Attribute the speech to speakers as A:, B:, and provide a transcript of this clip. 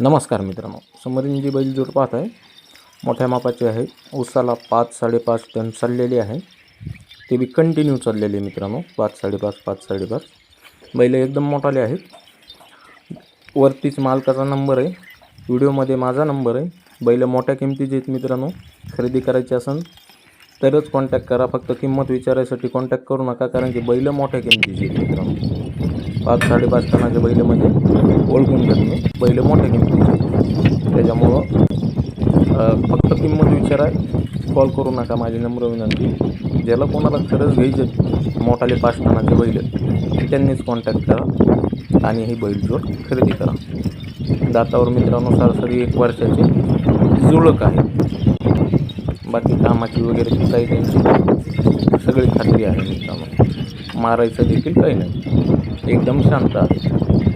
A: नमस्कार मित्रांनो समोरील जी बैल जोड पाहत आहे मोठ्या मापाचे आहे. उसाला पाच साडेपाच टन चाललेले आहे. ते बी कंटिन्यू चाललेले आहे मित्रांनो. पाच साडेपाच पाच साडेपाच. बैल एकदम मोठाले आहेत. वरतीच मालकाचा नंबर आहे. व्हिडिओमध्ये माझा नंबर आहे. बैल मोठ्या किमतीचे आहेत मित्रांनो. खरेदी करायची असेल तरच कॉन्टॅक्ट करा. फक्त किंमत विचारायसाठी कॉन्टॅक्ट करू नका कारण की बैल मोठ्या किमतीचे आहेत मित्रांनो. पाच साडेपाच टनाचे बैल म्हणजे ओळखून घ्या मी बैल मोठे किमतीचे त्याच्यामुळं फक्त किंमत विचारा कॉल करू नका माझी नम्र विनंती. ज्याला कोणाला खरंच घ्यायचे मोठाले पाच टनाचे बैल त्यांनीच कॉन्टॅक्ट करा आणि ही बैलजोड खरेदी करा. दातावर मित्रांनो सरासरी एक वर्षाची जुळक आहे बाकी कामाची वगैरे काही त्यांची सगळी खात्री आहे मित्रांनो. मारायचं देखील काही नाही. एकदम शांत आहे.